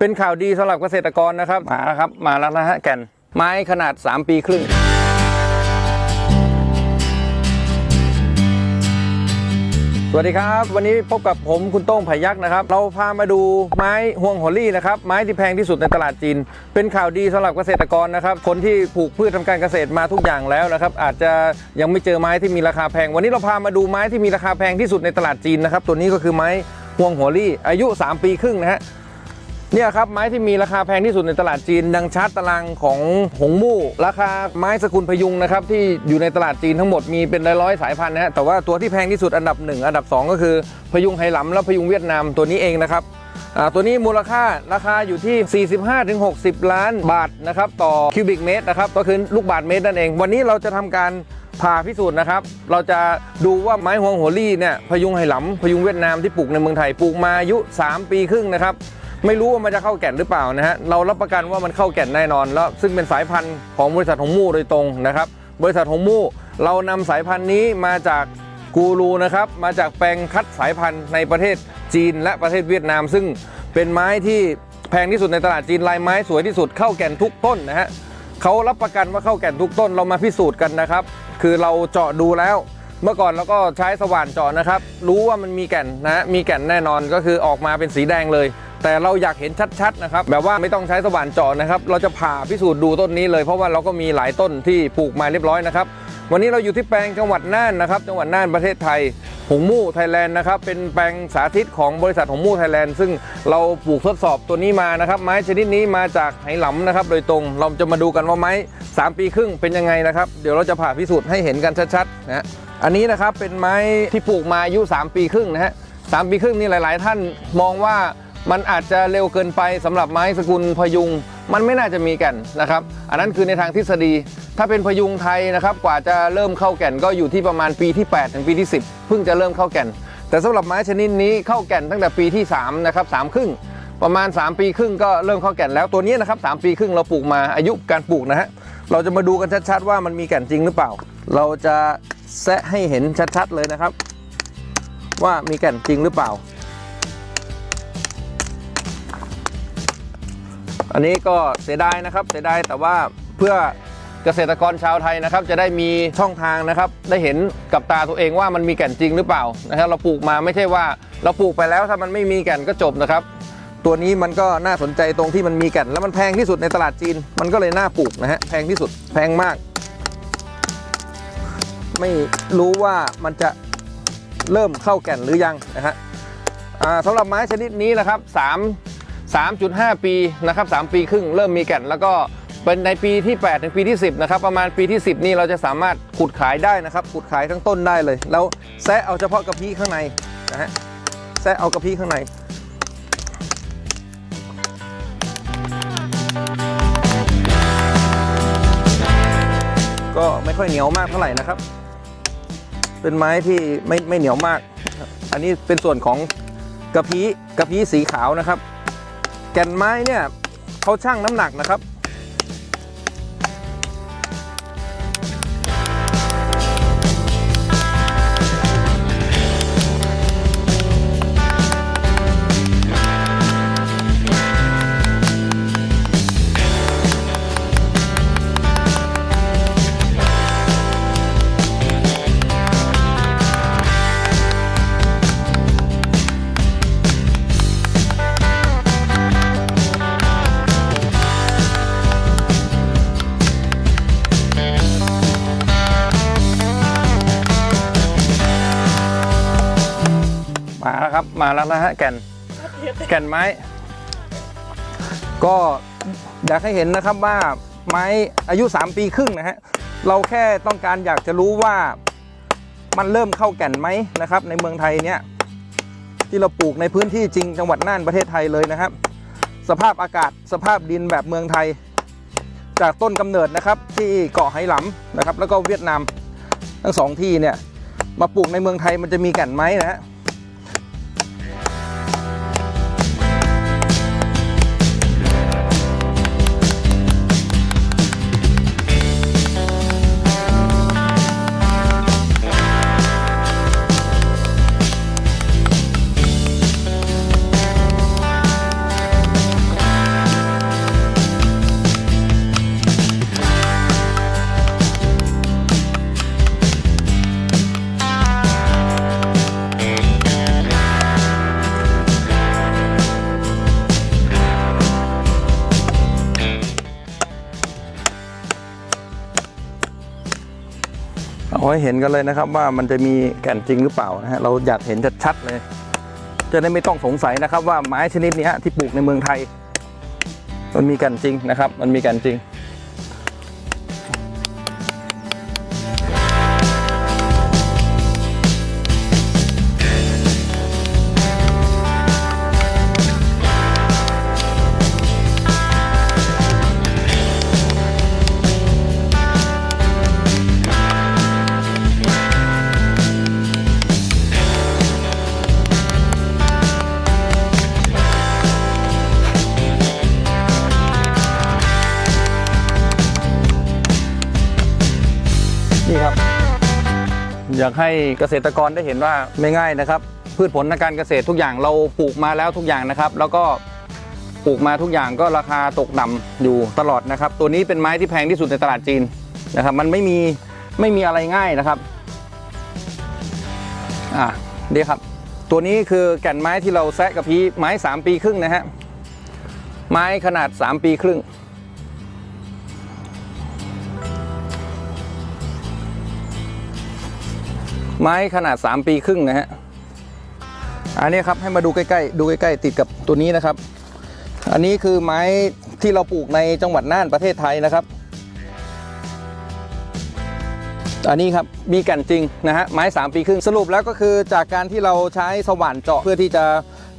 เป็นข่าวดีสำหรับเกษตรกรนะครับมาแล้วครับมาแล้วนะฮะแก่นไม้ขนาด 3 ปีครึ่ง สวัสดีครับ วันนี้พบกับผมคุณโต้งไผ่ยักษ์นะครับ เราพามาดูไม้ห่วงหัวลี่นะครับ ไม้ที่แพงที่สุดในตลาดจีน เป็นข่าวดีสำหรับเกษตรกรนะครับ คนที่ปลูกพืชทำการเกษตรมาทุกอย่างแล้วนะครับ อาจจะยังไม่เจอไม้ที่มีราคาแพง วันนี้เราพามาดูไม้ที่มีราคาแพงที่สุดในตลาดจีนนะครับ ตัวนี้ก็คือไม้ห่วงหัวลี่อายุ 3 ปีครึ่งนะฮะ เนี่ยครับไม้ที่มีราคาแพงที่สุดในตลาดจีน ดังชาร์ตตารางของหงมู่ ราคาไม้สกุลพยุงนะครับที่อยู่ในตลาดจีนทั้งหมดมีเป็นร้อยๆสายพันธุ์นะฮะแต่ว่าตัวที่แพงที่สุดอันดับ 1 อันดับ 2 ก็คือพยุงไหหลำและพยุงเวียดนามตัวนี้เองนะครับตัวนี้มูลค่าราคาอยู่ที่ 45-60 ล้านบาทนะครับต่อคิวบิกเมตรนะครับก็คือลูกบาทเมตรนั่นเอง วันนี้เราจะทำการผ่าพิสูจน์นะครับ เราจะดูว่าไม้ฮวงหัวลี่เนี่ยพยุงไหหลำพยุงเวียดนามที่ปลูกในเมืองไทยปลูกมาอายุ 3 ปีครึ่งนะครับ ไม่รู้ว่ามันจะเข้าแก่นหรือเปล่านะฮะเรารับประกันว่ามันเข้าแก่นแน่นอน แล้วซึ่งเป็นสายพันธุ์ของบริษัทหงมู่โดยตรงนะครับ บริษัทหงมู่เรานำสายพันธุ์นี้มาจากกูรูนะครับมาจากแปลงคัดสายพันธุ์ในประเทศจีนและประเทศเวียดนาม ซึ่งเป็นไม้ที่แพงที่สุดในตลาดจีนลายไม้สวยที่สุดเข้าแก่นทุกต้นนะฮะเขารับประกันว่าเข้าแก่นทุกต้นเรามาพิสูจน์กันนะครับ คือเราเจาะดูแล้ว เมื่อก่อนเราก็ใช้สว่านเจาะนะครับ รู้ว่ามันมีแก่นนะมีแก่นแน่นอนก็คือออกมาเป็นสีแดงเลย แต่เราอยากเห็นชัดๆนะครับแบบว่าไม่ต้องใช้สว่านเจาะนะครับ เราจะผ่าพิสูจน์ดูต้นนี้เลย เพราะว่าเราก็มีหลายต้นที่ปลูกมาเรียบร้อยนะครับวันนี้เราอยู่ที่แปลงจังหวัดน่านนะครับ จังหวัดน่านประเทศไทยหงมู่ไทยแลนด์นะครับเป็นแปลงสาธิตของบริษัทหงมู่ไทยแลนด์ซึ่งเราปลูกทดสอบตัวนี้มานะครับไม้ชนิดนี้มาจากไหหลำนะครับ โดยตรงเราจะมาดูกันว่าไม้ 3 ปีครึ่งเป็นยังไงนะครับ เดี๋ยวเราจะผ่าพิสูจน์ให้เห็นกันชัดๆนะฮะ อันนี้นะครับเป็นไม้ที่ปลูกมาอายุ 3 ปีครึ่งนะฮะสามปีครึ่งนี่หลาย ๆ ท่านมองว่ามันอาจจะเร็วเกินไปสำหรับไม้สกุลพยุง มันไม่น่าจะมีแก่นนะครับ อันนั้นคือในทางทฤษฎี ถ้าเป็นพยุงไทยนะครับกว่าจะเริ่มเข้าแก่นก็อยู่ที่ประมาณปีที่ 8 ถึงปีที่ 10 เพิ่งจะเริ่มเข้าแก่น แต่สำหรับไม้ชนิดนี้เข้าแก่นตั้งแต่ปีที่3นะครับสามครึ่งประมาณ 3 ปีครึ่งก็เริ่มเข้าแก่นแล้วตัวนี้นะครับ3ปีครึ่งเราปลูกมาอายุการปลูกนะฮะเราจะมาดูกันชัด ๆ ว่ามันมีแก่นจริงหรือเปล่า เราจะ แซะให้เห็นชัดๆเลยนะครับ ว่ามีแก่นจริงหรือเปล่า อันนี้ก็เสียดายนะครับเสียดายแต่ว่าเพื่อเกษตรกรชาวไทยนะครับ จะได้มีช่องทางนะครับ ได้เห็นกับตาตัวเองว่ามันมีแก่นจริงหรือเปล่านะครับ เราปลูกมาไม่ใช่ว่าเราปลูกไปแล้วถ้ามันไม่มีแก่นก็จบนะครับ ตัวนี้มันก็น่าสนใจตรงที่มันมีแก่นแล้วมันแพงที่สุดในตลาดจีน มันก็เลยน่าปลูกนะฮะแพงที่สุดแพงมาก ไม่รู้ว่ามันจะเริ่มเข้าแก่นหรือยังนะฮะสำหรับไม้ชนิดนี้นะครับ3 3.5 ปีนะครับ3ปีครึ่งเริ่มมีแก่น แล้วก็เป็นในปีที่ 8 ถึงปีที่ 10นะครับประมาณปีที่ 10 นี่เราจะสามารถขุดขายได้นะครับขุดขายทั้งต้นได้เลย แล้วแซะเอาเฉพาะกระพี้ข้างในนะฮะแซะเอากระพี้ข้างในก็ไม่ค่อยเหนียวมากเท่าไหร่นะครับ เป็นไม้ที่ไม่ไม่เหนียวมาก อันนี้เป็นส่วนของกระพี้กระพี้สีขาวนะครับ แก่นไม้เนี่ยเขาชั่งน้ำหนักนะครับ แล้วครับมาแล้วนะฮะแก่นแก่นไม้ ก็อยากให้เห็นนะครับว่าไม้อายุ 3 ปีครึ่งนะฮะเราแค่ต้องการอยากจะรู้ว่ามันเริ่มเข้าแก่นไหมนะครับ ในเมืองไทยเนี่ยที่เราปลูกในพื้นที่จริงจังหวัดน่านประเทศไทยเลยนะครับ สภาพอากาศสภาพดินแบบเมืองไทย จากต้นกำเนิดนะครับ ที่เกาะไหหลำนะครับ แล้วก็เวียดนามทั้งสองที่เนี่ยมาปลูกในเมืองไทยมันจะมีแก่นไหมนะฮะ ให้เห็นกันเลยนะครับ ว่ามันจะมีแก่นจริงหรือเปล่านะฮะเราอยากเห็นชัดๆเลย จะได้ไม่ต้องสงสัยนะครับ ว่าไม้ชนิดนี้ที่ปลูกในเมืองไทย มันมีแก่นจริงนะครับ มันมีแก่นจริงากให้เกษตรกรได้เห็นว่าไม่ง่ายนะครับ พืชผลทางการเกษตรทุกอย่างเราปลูกมาแล้วทุกอย่างนะครับ แล้วก็ปลูกมาทุกอย่างก็ราคาตกต่ำอยู่ตลอดนะครับ ตัวนี้เป็นไม้ที่แพงที่สุดในตลาดจีนนะครับ มันไม่มีไม่มีอะไรง่ายนะครับอะเดี๋ยครับ ตัวนี้คือแก่นไม้ที่เราแซะกับพีไม้ 3 ปีครึ่งนะฮะไม้ขนาด 3 ปีครึ่ง ไม้ขนาด 3 ปีครึ่งนะฮะอันนี้ครับให้มาดูใกล้ๆดูใกล้ๆติดกับตัวนี้นะครับ อันนี้คือไม้ที่เราปลูกในจังหวัดน่านประเทศไทยนะครับ อันนี้ครับมีก่นจริงนะฮะไม้ 3 ปีครึ่งสรุปแล้วก็คือจากการที่เราใช้สว่านเจาะเพื่อที่จะ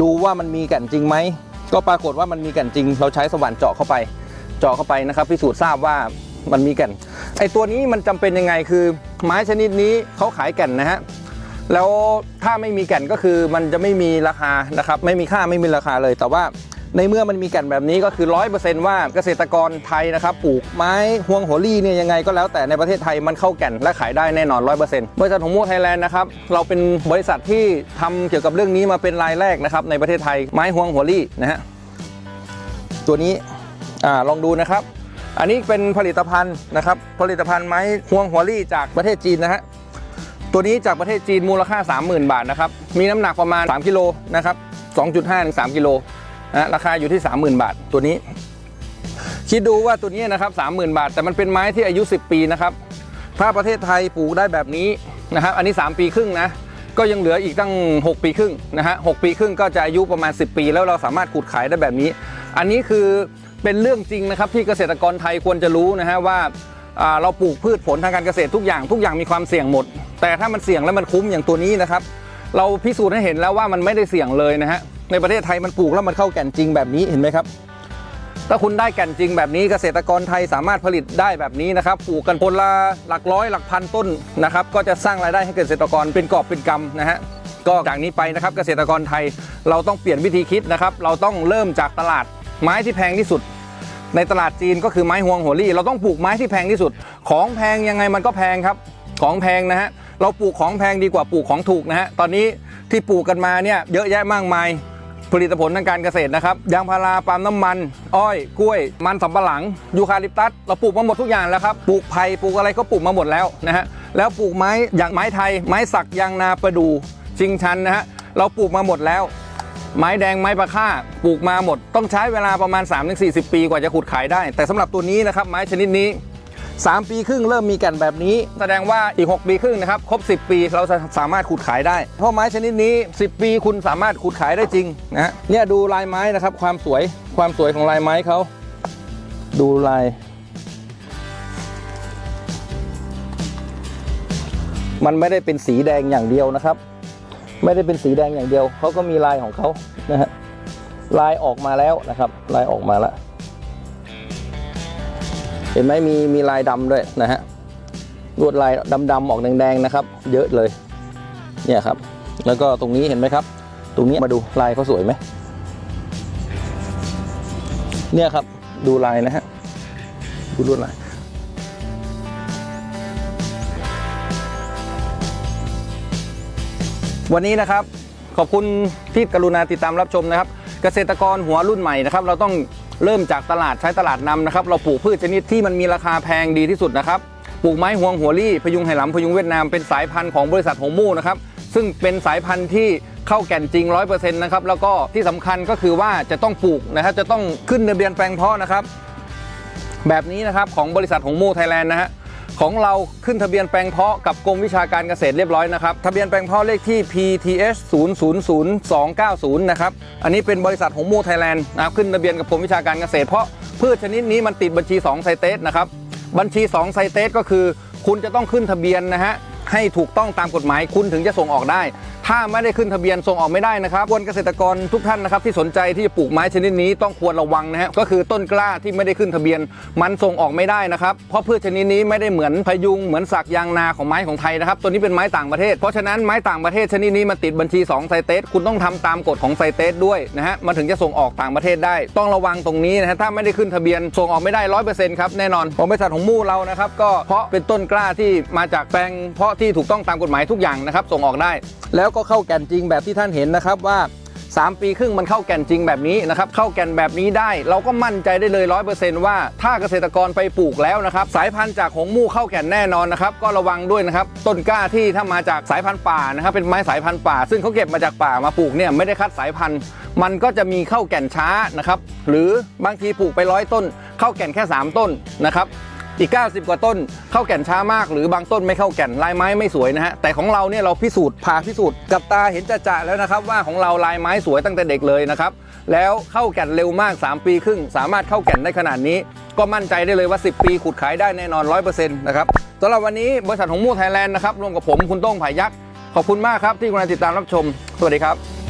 ดูว่ามันมีก่นจริงไหมก็ปรากฏว่ามันมีก่นจริง เราใช้สว่านเจาะเข้าไป เจาะเข้าไปนะครับพิสูจน์ทราบว่ามันมีก่นไอตัวนี้มันจำเป็นยังไงคือ ไม้ชนิดนี้เขาขายแก่นนะฮะแล้วถ้าไม่มีแก่นก็คือมันจะไม่มีราคานะครับไม่มีค่าไม่มีราคาเลย แต่ว่าในเมื่อมันมีแก่นแบบนี้ก็คือร้อยเปอร์เซนต์ว่าเกษตรกรไทยนะครับปลูกไม้ฮวงโหรี่เนี่ยยังไงก็แล้วแต่ในประเทศไทยมันเข้าแก่นและขายได้แน่นอนร้อยเปอร์เซ็นต์บริษัทหงโม่ไทยแลนด์นะครับเราเป็นบริษัทที่ทำเกี่ยวกับเรื่องนี้มาเป็นรายแรกนะครับในประเทศไทยไม้ฮวงโหรี่นะฮะตัวนี้อ่าลองดูนะครับ อันนี้เป็นผลิตภัณฑ์นะครับ ผลิตภัณฑ์ไม้ฮวงหัวลี่จากประเทศจีนนะฮะตัวนี้จากประเทศจีนมูลค่า 30,000 บาทนะครับมีน้ำหนักประมาณ 3 กิโลนะครับ2.5ถึง3กิโลนะราคาอยู่ที่ 30,000 บาทตัวนี้ คิดดูว่าตัวนี้นะครับ30,000 บาท แต่มันเป็นไม้ที่อายุ 10 ปีนะครับถ้าประเทศไทยปลูกได้แบบนี้นะครับอันนี้ 3 ปีครึ่งนะก็ยังเหลืออีกตั้ง 6 ปีครึ่งนะฮะ6ปีครึ่งก็จะอายุประมาณ 10 ปี แล้วเราสามารถขุดขายได้แบบนี้ อันนี้คือ เป็นเรื่องจริงนะครับที่เกษตรกรไทยควรจะรู้นะฮะว่าอ่าเราปลูกพืชผลทางการเกษตรทุกอย่างทุกอย่างมีความเสี่ยงหมด แต่ถ้ามันเสี่ยงแล้วมันคุ้มอย่างตัวนี้นะครับ เราพิสูจน์ให้เห็นแล้วว่ามันไม่ได้เสี่ยงเลยนะฮะในประเทศไทยมันปลูกแล้วมันเข้าแก่นจริงแบบนี้เห็นไหมครับถ้าคุณได้แก่นจริงแบบนี้เกษตรกรไทยสามารถผลิตได้แบบนี้นะครับปลูกกันผลละหลักร้อยหลักพันต้นนะครับก็จะสร้างรายได้ให้เกษตรกรเป็นกอบเป็นกำนะฮะก็จากนี้ไปนะครับเกษตรกรไทยเราต้องเปลี่ยนวิธีคิดนะครับ เราต้องเริ่มจากตลาด ไม้ที่แพงที่สุด ในตลาดจีนก็คือไม้ฮวงหัวลี่ เราต้องปลูกไม้ที่แพงที่สุด ของแพงยังไงมันก็แพงครับ ของแพงนะฮะ เราปลูกของแพงดีกว่าปลูกของถูกนะฮะ ตอนนี้ที่ปลูกกันมาเนี่ยเยอะแยะมากมายผลิตผลทางการเกษตรนะครับ ยางพารา ปาล์มน้ำมัน อ้อย กล้วย มันสำปะหลัง ยูคาลิปตัส เราปลูกมาหมดทุกอย่างแล้วครับ ปลูกไผ่ ปลูกอะไรก็ปลูกมาหมดแล้วนะฮะ แล้วปลูกไม้อย่างไม้ไทย ไม้สัก ยางนา ประดูชิงชันนะฮะ เราปลูกมาหมดแล้ว ไม้แดงไม้ประค่าปลูกมาหมด ต้องใช้เวลาประมาณ 3-40 ปีกว่าจะขุดขายได้ แต่สำหรับตัวนี้นะครับไม้ชนิดนี้ 3 ปีครึ่งเริ่มมีแก่นแบบนี้ แสดงว่าอีก 6 ปีครึ่งนะครับครบ 10 ปีเราจะสามารถขุดขายได้ เพราะไม้ชนิดนี้ 10 ปีคุณสามารถขุดขายได้จริงนะเนี่ยดูลายไม้นะครับความสวยความสวยของลายไม้เขาดูลาย มันไม่ได้เป็นสีแดงอย่างเดียวนะครับ ไม่ได้เป็นสีแดงอย่างเดียว เขาก็มีลายของเขานะฮะลายออกมาแล้วนะครับ ลายออกมาแล้ว เห็นไหมมีมีลายดำด้วยนะฮะลวดลายดำๆออกแดงๆนะครับ เยอะเลยเนี่ยครับ แล้วก็ตรงนี้เห็นไหมครับ ตรงนี้มาดูลายเขาสวยไหมเนี่ยครับ ดูลายนะฮะดูลวดลาย วันนี้นะครับขอบคุณที่กรุณาติดตามรับชมนะครับ เกษตรกรหัวรุ่นใหม่นะครับ เราต้องเริ่มจากตลาดใช้ตลาดนำนะครับ เราปลูกพืชชนิดที่มันมีราคาแพงดีที่สุดนะครับปลูกไม้หวงหัวลี่พยุงไหหลำพยุงเวียดนามเป็นสายพันธุ์ของบริษัทหงมู่นะครับซึ่งเป็นสายพันธุ์ที่เข้าแก่นจริง 100%นะครับแล้วก็ที่สำคัญก็คือว่าจะต้องปลูกนะครับจะต้องขึ้นทะเบียนแปลงเพาะนะครับ แบบนี้นะครับของบริษัทหงมู่ไทยแลนด์นะฮะ ของเราขึ้นทะเบียนแปลงเพาะกับกรมวิชาการเกษตรเรียบร้อยนะครับทะเบียนแปลงเพาะเลขที่ PTS 000290นะครับอันนี้เป็นบริษัทหงมูไทยแลนด์นะครับขึ้นทะเบียนกับกรมวิชาการเกษตรเพราะพืชชนิดนี้มันติดบัญชี2ไซเตสนะครับบัญชี2ไซเตสก็คือ คุณจะต้องขึ้นทะเบียนนะฮะให้ถูกต้องตามกฎหมายคุณถึงจะส่งออกได้ ถ้าไม่ได้ขึ้นทะเบียนส่งออกไม่ได้นะครับควรเกษตรกรทุกท่านนะครับที่สนใจที่จะปลูกไม้ชนิดนี้ต้องควรระวังนะฮะก็คือต้นกล้าที่ไม่ได้ขึ้นทะเบียน มันส่งออกไม่ได้นะครับเพราะพืชชนิดนี้ไม่ได้เหมือนพยุงเหมือนสักยางนาของไม้ของไทยนะครับตัวนี้เป็นไม้ต่างประเทศ เพราะฉะนั้นไม้ต่างประเทศชนิดนี้มันติดบัญชี2ไซเตสคุณต้องทำตามกฎของไซเตสด้วยนะฮะมันถึงจะส่งออกต่างประเทศได้ ต้องระวังตรงนี้นะฮะถ้าไม่ได้ขึ้นทะเบียนส่งออกไม่ได้ร้อยเปอร์เซ็นต์ครับแน่นอนของบริษัทของมู่เรานะครับก็เพราะเป็นต้นกล้าที่มาจากแปลงเพาะที่ถูกต้องตามกฎหมายทุกอย่างนะครับส่งออกได้ แล้วก็เข้าแก่นจริงแบบที่ท่านเห็นนะครับว่า 3 ปีครึ่งมันเข้าแก่นจริงแบบนี้นะครับเข้าแก่นแบบนี้ได้ เราก็มั่นใจได้เลยร้อยเปอร์เซนต์ว่าถ้าเกษตรกรไปปลูกแล้วนะครับสายพันธุ์จากหงมู่เข้าแก่นแน่นอนนะครับก็ระวังด้วยนะครับต้นกล้าที่ถ้ามาจากสายพันธุ์ป่านะครับเป็นไม้สายพันธุ์ป่า ซึ่งเขาเก็บมาจากป่ามาปลูกเนี่ยไม่ได้คัดสายพันธุ์ มันก็จะมีเข้าแก่นช้านะครับหรือบางทีปลูกไปร้อยต้น เข้าแก่นแค่ 3 ต้นนะครับ อีก 90 กว่าต้น เข้าแก่นช้ามาก หรือบางต้นไม่เข้าแก่นลายไม้ไม่สวยนะฮะแต่ของเราเนี่ยเราพิสูจน์พาพิสูจน์กับตาเห็นจะๆแล้วนะครับว่าของเราลายไม้สวยตั้งแต่เด็กเลยนะครับแล้วเข้าแก่นเร็วมาก 3 ปีครึ่ง สามารถเข้าแก่นได้ขนาดนี้ ก็มั่นใจได้เลยว่า 10 ปีขุดขายได้แน่นอน 100%นะครับสำหรับวันนี้บริษัทของมู่ไทยแลนด์นะครับรวมกับผมคุณโต้งผายักษ์ขอบคุณมากครับที่กำลังติดตามรับชม สวัสดีครับ